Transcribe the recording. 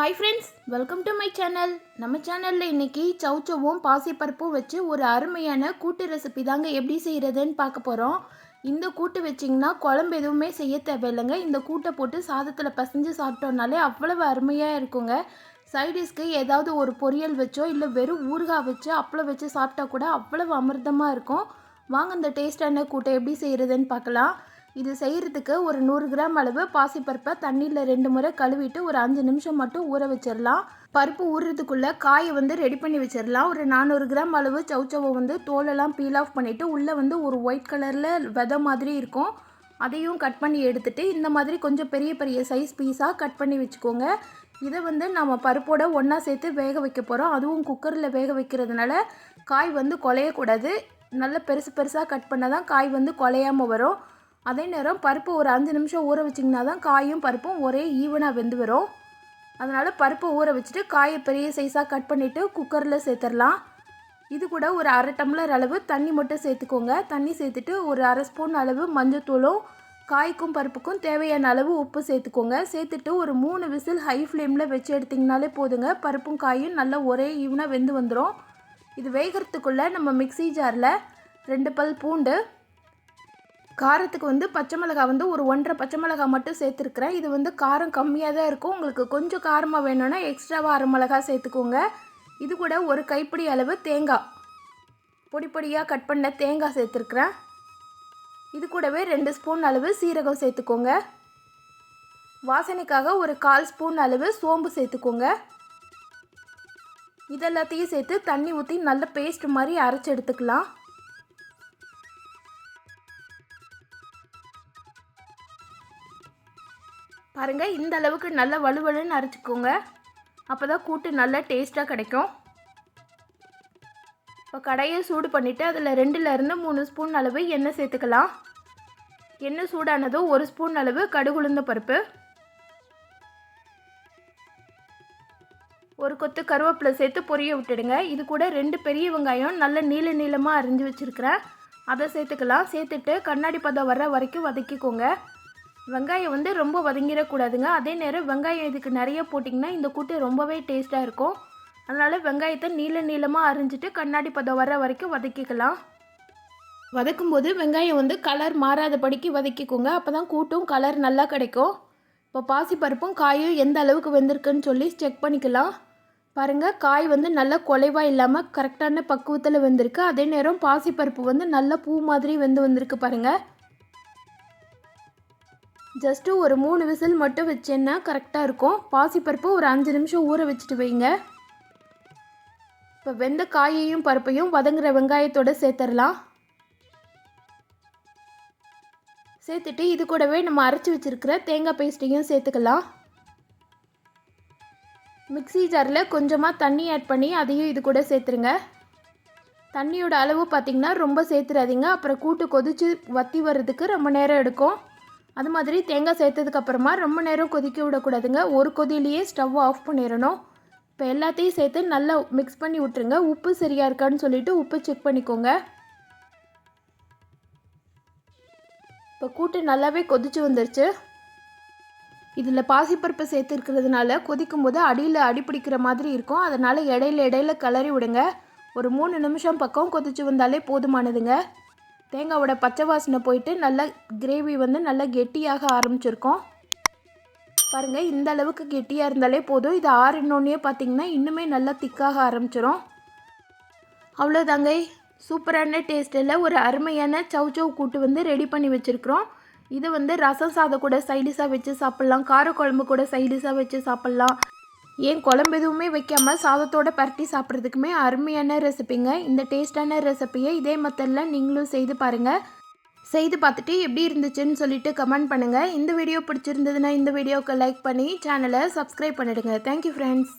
Hi friends welcome to my channel நம்ம சேனலில் இன்றைக்கி சவுச்சவும் பாசிப்பருப்பும் வச்சு ஒரு அருமையான கூட்டு ரெசிபி தாங்க எப்படி செய்கிறதுன்னு பார்க்க போகிறோம் இந்த கூட்டு வச்சிங்கன்னா குழம்பு எதுவுமே செய்ய தேவையில்லைங்க. இந்த கூட்டை போட்டு சாதத்தில் பசைஞ்சு சாப்பிட்டோம்னாலே அவ்வளவு அருமையாக இருக்குங்க. சைடிஷ்க்கு ஏதாவது ஒரு பொரியல் வச்சோ இல்லை வெறும் ஊறுகாய் வச்சு அப்பளம் வச்சு சாப்பிட்டா கூட அவ்வளவு அமிர்தமாக இருக்கும். வாங்க இந்த டேஸ்டான கூட்டை எப்படி செய்கிறதுன்னு பார்க்கலாம். இது செய்கிறதுக்கு ஒரு நூறு கிராம் அளவு பாசிப்பருப்பை தண்ணியில் ரெண்டு முறை கழுவிட்டு ஒரு அஞ்சு நிமிஷம் மட்டும் ஊற வச்சிடலாம். பருப்பு ஊறுறதுக்குள்ளே காயை வந்து ரெடி பண்ணி வச்சிடலாம். ஒரு நானூறு கிராம் அளவு சவுச்சவை வந்து தோலெல்லாம் பீல் ஆஃப் பண்ணிவிட்டு உள்ளே வந்து ஒரு ஒயிட் கலரில் விதை மாதிரி இருக்கும். அதையும் கட் பண்ணி எடுத்துகிட்டு இந்த மாதிரி கொஞ்சம் பெரிய பெரிய சைஸ் பீஸாக கட் பண்ணி வச்சுக்கோங்க. இதை வந்து நம்ம பருப்போட ஒன்றா சேர்த்து வேக வைக்க போகிறோம் அதுவும் குக்கரில் வேக வைக்கிறதுனால காய் வந்து குலையக்கூடாது. நல்ல பெருசு பெருசாக கட் பண்ணால் தான் காய் வந்து குலையாமல் வரும். அதே நேரம் பருப்பு ஒரு அஞ்சு நிமிஷம் ஊற வச்சிங்கன்னா தான் காயும் பருப்பும் ஒரே ஈவனாக வெந்து வரும். அதனால் பருப்பை ஊற வச்சுட்டு காயை பெரிய சைஸாக கட் பண்ணிவிட்டு குக்கரில் சேர்த்துடலாம். இது கூட ஒரு அரை டம்ளர் அளவு தண்ணி மட்டும் சேர்த்துக்கோங்க. தண்ணி சேர்த்துட்டு ஒரு அரை ஸ்பூன் அளவு மஞ்சத்தூளும் காய்க்கும் பருப்புக்கும் தேவையான அளவு உப்பு சேர்த்துக்கோங்க. சேர்த்துட்டு ஒரு மூணு விசில் ஹை ஃப்ளேமில் வச்சு எடுத்திங்கனாலே போதுங்க. பருப்பும் காயும் நல்லா ஒரே ஈவனாக வெந்து வந்துடும் இது வேகிறதுக்குள்ளே நம்ம மிக்ஸி ஜாரில் ரெண்டு பல் பூண்டு காரத்துக்கு வந்து பச்சை மிளகா வந்து ஒரு ஒன்றரை பச்சை மிளகா மட்டும் சேர்த்துருக்குறேன். இது வந்து காரம் கம்மியாக தான் இருக்கும். உங்களுக்கு கொஞ்சம் காரமாக வேணும்னா எக்ஸ்ட்ராவாக அரை மிளகா சேர்த்துக்கோங்க. இது கூட ஒரு கைப்பிடி அளவு தேங்காய். பொடி பொடியாக கட் பண்ண தேங்காய் சேர்த்துருக்குறேன். இது கூடவே ரெண்டு ஸ்பூன் அளவு சீரகம் சேர்த்துக்கோங்க. வாசனைக்காக ஒரு கால் ஸ்பூன் அளவு சோம்பு சேர்த்துக்கோங்க. இதெல்லாத்தையும் சேர்த்து தண்ணி ஊற்றி நல்ல பேஸ்ட் மாதிரி அரைச்சி எடுத்துக்கலாம். பாருங்கள் இந்த அளவுக்கு நல்ல வலுவலுன்னு அரைச்சிக்கோங்க. அப்போ தான் கூட்டு நல்லா டேஸ்ட்டாக கிடைக்கும். இப்போ கடையை சூடு பண்ணிவிட்டு அதில் ரெண்டுலேருந்து மூணு ஸ்பூன் அளவு எண்ணெய் சேர்த்துக்கலாம். எண்ணெய் சூடானதும் ஒரு ஸ்பூன் அளவு கடுகுளுந்த பருப்பு. ஒரு கொத்து கருவேப்பிலை சேர்த்து பொரிய விட்டுடுங்க. இது கூட ரெண்டு பெரிய வெங்காயம் நல்ல நீள நீளமாக அரிஞ்சு வச்சுருக்கிறேன். அதை சேர்த்துக்கலாம். சேர்த்துட்டு கண்ணாடி பதம் வர்ற வரைக்கும் வதக்கிக்கோங்க. வெங்காயம் வந்து ரொம்ப வதங்கிடக்கூடாதுங்க. அதே நேரம் வெங்காயம் இதுக்கு நிறைய போட்டிங்கன்னா இந்த கூட்டு ரொம்பவே டேஸ்ட்டாக இருக்கும். அதனால் வெங்காயத்தை நீள நீளமாக அரிஞ்சிட்டு கண்ணாடி பதம் வர்ற வரைக்கும் வதக்கிக்கலாம். வதக்கும்போது வெங்காயம் வந்து கலர் மாறாதபடிக்கு வதக்கிக்கோங்க. அப்போ தான் கூட்டும் கலர் நல்லா கிடைக்கும். இப்போ பாசிப்பருப்பும் காயும் எந்த அளவுக்கு வெந்திருக்குன்னு சொல்லி செக் பண்ணிக்கலாம். பாருங்கள் காய் வந்து நல்லா குலைவாக இல்லாமல் கரெக்டான பக்குவத்தில் வெந்திருக்கு. அதே நேரம் பாசிப்பருப்பு வந்து நல்லா பூ மாதிரி வெந்து வந்திருக்கு பாருங்கள் ஜஸ்ட்டு ஒரு மூணு விசில் மட்டும் வச்சேன்னா கரெக்டாக இருக்கும். பாசிப்பருப்பு ஒரு அஞ்சு நிமிஷம் ஊற வச்சுட்டு வைங்க. இப்போ வெந்த காயையும் பருப்பையும் வதங்குற வெங்காயத்தோடு சேர்த்துடலாம் சேர்த்துட்டு இது கூடவே நம்ம அரைச்சி வச்சுருக்கிற தேங்காய் பேஸ்ட்டையும் சேர்த்துக்கலாம். மிக்ஸி ஜாரில் கொஞ்சமாக தண்ணி ஆட் பண்ணி அதையும் இது கூட சேர்த்துருங்க. தண்ணியோட அளவு பார்த்திங்கன்னா ரொம்ப சேர்த்துறாதீங்க. அப்புறம் கூட்டு கொதித்து வற்றி வர்றதுக்கு ரொம்ப நேரம் எடுக்கும். அது மாதிரி தேங்காய் சேர்த்ததுக்கப்புறமா ரொம்ப நேரம் கொதிக்க விடக்கூடாதுங்க. ஒரு கொதியிலேயே ஸ்டவ் ஆஃப் பண்ணிடணும். இப்போ எல்லாத்தையும் சேர்த்து நல்லா மிக்ஸ் பண்ணி விட்டுருங்க. உப்பு சரியாக இருக்கான்னு சொல்லிவிட்டு உப்பு செக் பண்ணிக்கோங்க. இப்போ கூட்டு நல்லாவே கொதிச்சு வந்துருச்சு. இதில் பாசிப்பருப்பு சேர்த்துருக்கிறதுனால கொதிக்கும் போது அடியில் அடி பிடிக்கிற மாதிரி இருக்கும். அதனால் இடையில இடையில கிளறி விடுங்க. ஒரு மூணு நிமிஷம் பக்கம் கொதிச்சு வந்தாலே போதுமானதுங்க. தேங்காவோட பச்சை வாசனை போயிட்டு நல்லா கிரேவி வந்து நல்லா கெட்டியாக ஆரம்பிச்சிருக்கோம். பாருங்கள் இந்த அளவுக்கு கெட்டியாக இருந்தாலே போதும். இது ஆறினோடனே பார்த்தீங்கன்னா இன்னுமே நல்லா திக்காக ஆரம்பிச்சிடும் அவ்வளோதாங்க சூப்பரான டேஸ்ட்டில் ஒரு அருமையான சவ் சவ் கூட்டு வந்து ரெடி பண்ணி வச்சுருக்குறோம். இது வந்து ரசம் சாதம் கூட சைடிஷாக வச்சு சாப்பிட்லாம். காரக்குழம்பு கூட சைடிஷாக வச்சு சாப்பிட்லாம். ஏன் குழம்பு எதுவுமே வைக்காமல் சாதத்தோடு பரட்டி சாப்பிட்றதுக்குமே அருமையான ரெசிபிங்க இந்த டேஸ்டான ரெசிப்பியை இதே மெத்தடில் நீங்களும் செய்து பாருங்கள் செய்து பார்த்துட்டு எப்படி இருந்துச்சுன்னு சொல்லிட்டு கமெண்ட் பண்ணுங்கள் இந்த வீடியோ பிடிச்சிருந்ததுன்னா இந்த வீடியோவுக்கு லைக் பண்ணி சேனலை சப்ஸ்கிரைப் பண்ணிடுங்க. Thank you friends